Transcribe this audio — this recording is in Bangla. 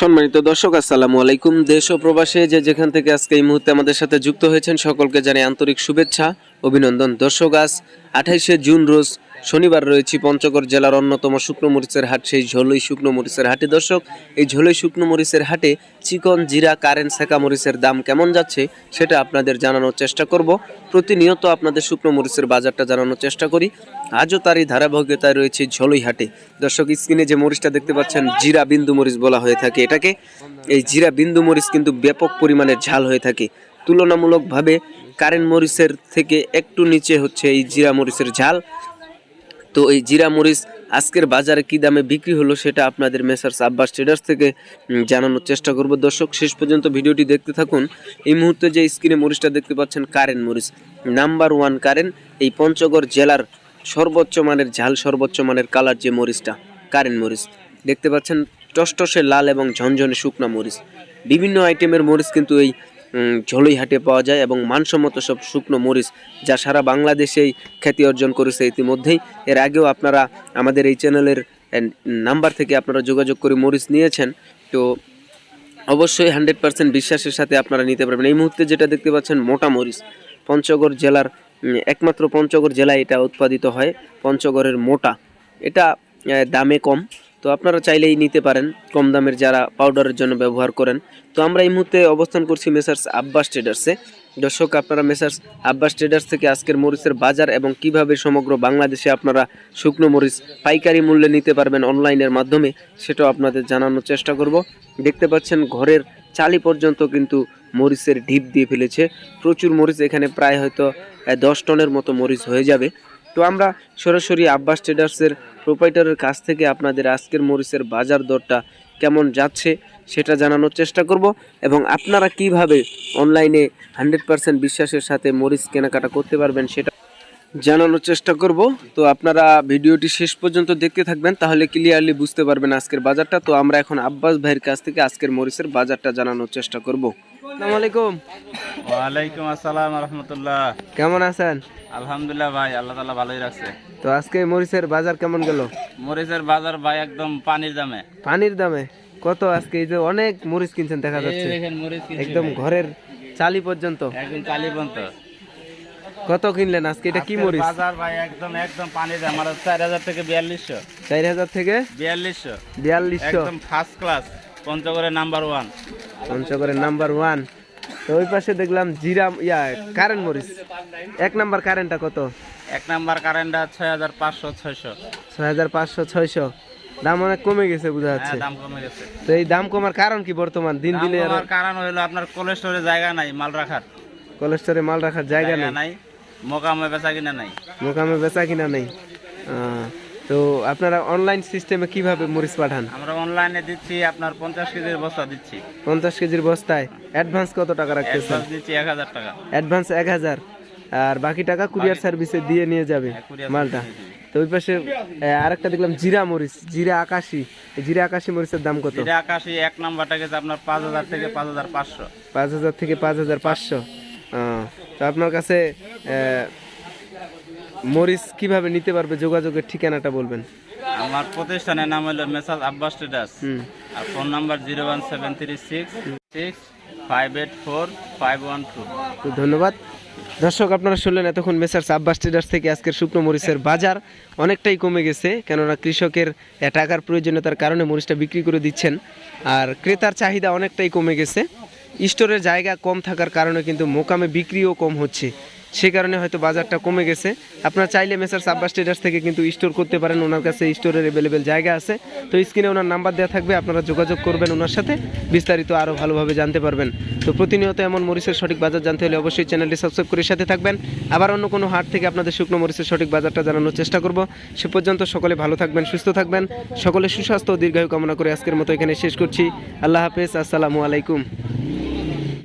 সম্মানিত দর্শক, আসসালামু আলাইকুম। দেশ ও প্রবাসে যে যেখান থেকে আজকে এই মুহূর্তে আমাদের সাথে যুক্ত হয়েছেন, সকলকে জানাই আন্তরিক শুভেচ্ছা, অভিনন্দন। দর্শক, আজ আঠাইশে জুন রোজ শনিবার রয়েছে পঞ্চগড় জেলার অন্যতম শুকনো মরিচের হাট, সেই ঝোলই শুকনো মরিচের হাটে। দর্শক, এই ঝোলই শুকনো মরিচের হাটে চিকন, জিরা কারেন্ট সেকা মরিচের দাম কেমন যাচ্ছে সেটা আপনাদের জানানোর চেষ্টা করব। প্রতিনিয়ত আপনাদের শুকনো মরিচের বাজারটা জানানোর চেষ্টা করি। আজও তার এই ধারাবাহিকতায় রয়েছে ঝোলই হাটে দর্শক, স্ক্রিনে যে মরিচটা দেখতে পাচ্ছেন, জিরা বিন্দু মরিচ বলা হয়ে থাকে এটাকে। এই জিরা বিন্দু মরিচ কিন্তু ব্যাপক পরিমাণে ঝাল হয়ে থাকে। তুলনামূলকভাবে কারেন্ট মরিচের থেকে একটু নিচে হচ্ছে এই জিরা মরিচের ঝাল। তো এই জিরা মরিচ আজকের বাজারে কি দামে বিক্রি হলো সেটা আপনাদের মেসার্স আব্বাস ট্রেডার্স থেকে জানানোর চেষ্টা করব। দর্শক, শেষ পর্যন্ত ভিডিওটি দেখতে থাকুন। এই মুহূর্তে যে স্ক্রিনে মরিচটা দেখতে পাচ্ছেন কারেন্ট মরিচ। নাম্বার ওয়ান কারেন্ট এই পঞ্চগড় জেলার সর্বোচ্চ মানের ঝাল, সর্বোচ্চ মানের কালার যে মরিচটা, কারেন্ট মরিচ। দেখতে পাচ্ছেন টসটসে লাল এবং ঝনঝনে শুকনা মরিচ। বিভিন্ন আইটেমের মরিচ কিন্তু এই হাটে পাওয়া যায় এবং মানসম্মত সব শুকনো মরিচ যা সারা বাংলাদেশেই খ্যাতি অর্জন করেছে ইতিমধ্যেই। এর আগেও আপনারা আমাদের এই চ্যানেলের নাম্বার থেকে আপনারা যোগাযোগ করে মরিচ নিয়েছেন। তো অবশ্যই হান্ড্রেড পার্সেন্ট বিশ্বাসের সাথে আপনারা নিতে পারবেন। এই মুহূর্তে যেটা দেখতে পাচ্ছেন মোটা মরিচ। পঞ্চগড় জেলার একমাত্র পঞ্চগড় জেলায় এটা উৎপাদিত হয়, পঞ্চগড়ের মোটা। এটা দামে কম। তো আপনারা চাইলেই নিতে পারেন, কম দামের যারা পাউডারের জন্য ব্যবহার করেন। তো আমরা এই মুহূর্তে অবস্থান করছি মেসার্স আব্বাস ট্রেডার্সে। দর্শক, আপনারা মেসার্স আব্বাস ট্রেডার্স থেকে আজকের মরিচের বাজার এবং কীভাবে সমগ্র বাংলাদেশে আপনারা শুকনো মরিচ পাইকারি মূল্যে নিতে পারবেন অনলাইনের মাধ্যমে, সেটাও আপনাদের জানানোর চেষ্টা করব। দেখতে পাচ্ছেন ঘরের চালি পর্যন্ত কিন্তু মরিচের ঢিপ দিয়ে ফেলেছে। প্রচুর মরিচ এখানে প্রায় হয়তো দশ টনের মতো মরিচ হয়ে যাবে। তো আমরা সরাসরি আব্বাস ট্রেডার্সের প্রোপাইটারের কাছ থেকে আপনাদের আজকের মরিচের বাজার দরটা কেমন যাচ্ছে সেটা জানানোর চেষ্টা করব এবং আপনারা কীভাবে অনলাইনে হানড্রেড পারসেন্ট বিশ্বাসের সাথে মরিচ কেনাকাটা করতে পারবেন সেটা জানানোর চেষ্টা করব। তো আপনারা ভিডিওটি শেষ পর্যন্ত দেখতে থাকবেন তাহলে ক্লিয়ারলি বুঝতে পারবেন আজকের বাজারটা। তো আমরা এখন আব্বাস ভাইয়ের কাছ থেকে আজকের মরিচের বাজারটা জানানোর চেষ্টা করব। আসসালামু আলাইকুম। ওয়ালাইকুম আসসালাম রহমতুল্লাহ কেমন আছেন? আলহামদুলিল্লাহ ভাই আল্লাহ ভালোই রাখছে। তো আজকে মরিচের বাজার কেমন গেল? মরিচের বাজার ভাই একদম পানির দামে। পানির দামে? কত আজকে? এই যে অনেক মরিচ কিনছেন দেখা যাচ্ছে। একদম ঘরের চালি পর্যন্ত। একদম কালি পর্যন্ত। কত কিনলেন আজকে? এটা কি মরিচ? বাজার ভাই একদম একদম পানির দাম আমার চার হাজার থেকে বিয়াল্লিশশো। চার হাজার থেকে? বিয়াল্লিশশো। বিয়াল্লিশশো। একদম ফার্স্ট ক্লাস পঞ্চগড়ে নাম্বার ওয়ান পঞ্চগড়ের নাম্বার ওয়ান তো ওই পাশে দেখলাম জিরা ইয়া কারেন্ট মরিচ। এক নাম্বার কারেন্টটা কত? এক নাম্বার কারেন্টটা ছয় হাজার পাঁচশো ছয়শো। ছয় হাজার পাঁচশো ছয়শো। দাম অনেক কমে গেছে বোঝা যাচ্ছে। হ্যাঁ দাম কমে গেছে। তো এই দাম কমার কারণ কি বর্তমান? দিন দিনে কারণ হলো আপনার কোলেস্টোরে জায়গা নাই মাল রাখার। কোলেস্টোরে মাল রাখার জায়গা জায়গা নাই। মোকামে বেচা কিনা নাই। মোকামে বেচা কিনা নেই। তো আপনারা অনলাইন সিস্টেমে কীভাবে মরিচ পাঠান? আমরা অনলাইনে দিচ্ছি আপনার পঞ্চাশ কেজির বস্তা দিচ্ছি। পঞ্চাশ কেজির বস্তায় অ্যাডভান্স কত টাকা রাখতেছেন? দিচ্ছি এক হাজার টাকা। অ্যাডভান্স এক হাজার। আর বাকি টাকা কুরিয়ার সার্ভিসে দিয়ে নিয়ে যাবে হ্যাঁ, মালটা। তো ওই পাশে আরেকটা দেখলাম জিরা মরিচ জিরা আকাশি। জিরা আকাশি মরিচের দাম কত? যেটা আকাশি এক নাম্বারটা গেছে আপনার পাঁচ হাজার থেকে পাঁচ হাজার পাঁচশো। পাঁচ হাজার থেকে পাঁচ হাজার পাঁচশো। তো আপনার কাছে মরিচ কীভাবে নিতে পারবে? যোগাযোগের ঠিকানাটা বলবেন। আমার প্রতিষ্ঠানের নাম হলো মেসাজ আব্বাস ট্রেডার্স। আর phone number zero one seven three six six five eight four five one two. তো ধন্যবাদ। দর্শক আপনারা শুনলেন এতক্ষণ মেসার্স আব্বাস ট্রেডার্স থেকে আজকের শুকনো মরিচের বাজার অনেকটাই কমে গেছে কেননা কৃষকের টাকার প্রয়োজনীয়তার কারণে মরিচটা বিক্রি করে দিচ্ছেন। আর ক্রেতার চাহিদা অনেকটাই কমে গেছে। স্টোরের জায়গা কম থাকার কারণে কিন্তু মোকামে বিক্রিও কম হচ্ছে। সে কারণে হয়তো বাজারটা কমে গেছে। আপনারা চাইলে মেসার আব্বাস ট্রেডার্স থেকে কিন্তু স্টোর করতে পারেন। ওনার কাছে স্টোরের অ্যাভেলেবেল জায়গা আছে। তো স্ক্রিনে ওনার নাম্বার দেওয়া থাকবে। আপনারা যোগাযোগ করবেন ওনার সাথে। বিস্তারিত আরও ভালোভাবে জানতে পারবেন। তো প্রতিনিয়ত এমন মরিচের সঠিক বাজার জানতে হলে অবশ্যই চ্যানেলটি সাবস্ক্রাইব করে সাথে থাকবেন। আবার অন্য কোনো হাট থেকে আপনাদের শুকনো মরিচের সঠিক বাজারটা জানানোর চেষ্টা করব। সে পর্যন্ত সকলে ভালো থাকবেন, সুস্থ থাকবেন। সকলে সুস্বাস্থ্য ও দীর্ঘায়ু কামনা করে আজকের মতো এখানে শেষ করছি। আল্লাহ হাফেজ। আসসালামু আলাইকুম।